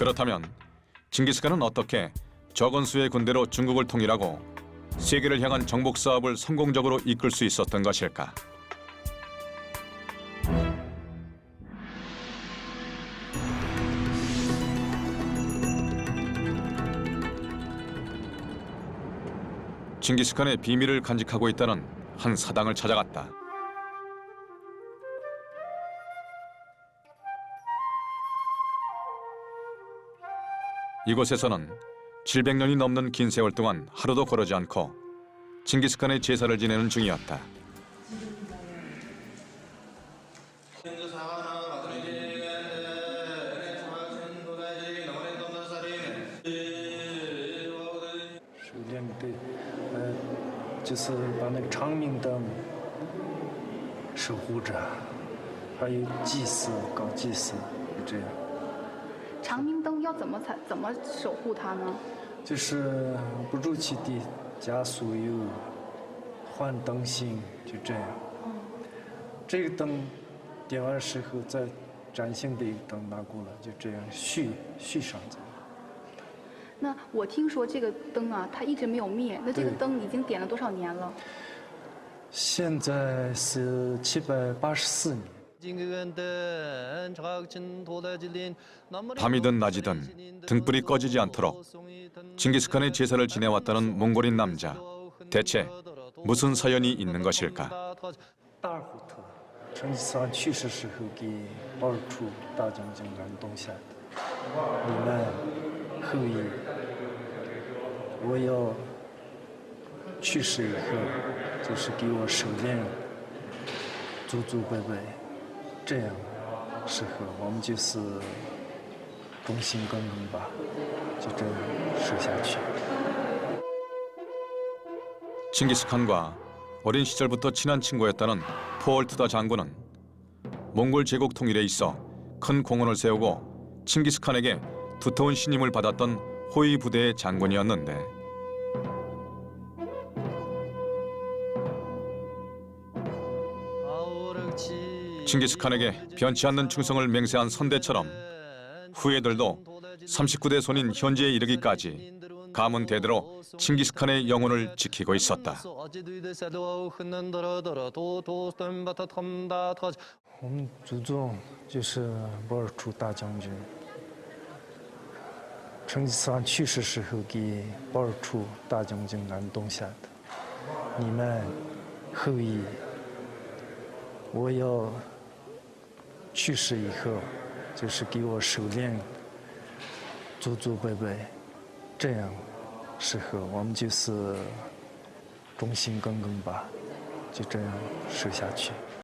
그렇다면 징기스칸은 어떻게 적은 수의 군대로 중국을 통일하고 세계를 향한 정복 사업을 성공적으로 이끌 수 있었던 것일까? 징기스칸의 비밀을 간직하고 있다는 한 사당을 찾아갔다. 이곳에서는 700년이 넘는 긴 세월 동안 하루도 거르지 않고 징기스칸의 제사를 지내는 중이었다.首先对，呃，就是把那个长明灯守护着，还有祭祀，搞祭祀，就这样。 长明灯要怎么才怎么守护它呢？就是不住气地，加酥油，换灯芯，就这样。这个灯点完时候，再崭新的一个灯拿过来，就这样续续上去。那我听说这个灯啊，它一直没有灭。那这个灯已经点了多少年了？现在是七百八十四年。 밤이든 낮이든 등불이 꺼지지 않도록 징기스칸의 제사를 지내왔다는 몽골인 남자. 대체 무슨 사연이 있는 것일까? 这样适合我们就是忠心耿耿吧，就这样守下去。 징기스칸과 어린 시절부터 친한 친구였다는 포얼트다 장군은 몽골 제국 통일에 있어 큰 공헌을 세우고 칭기스칸에게 두터운 신임을 받았던 호위 부대의 장군이었는데 칭기스칸에게 변치 않는 충성을 맹세한 선대처럼 후예들도 39대 손인 현재에 이르기까지 가문 대대로 칭기스칸의 영혼을 지키고 있었다. 去世以后就是给我手链祖祖辈辈这样时候我们就是忠心耿耿吧就这样守下去。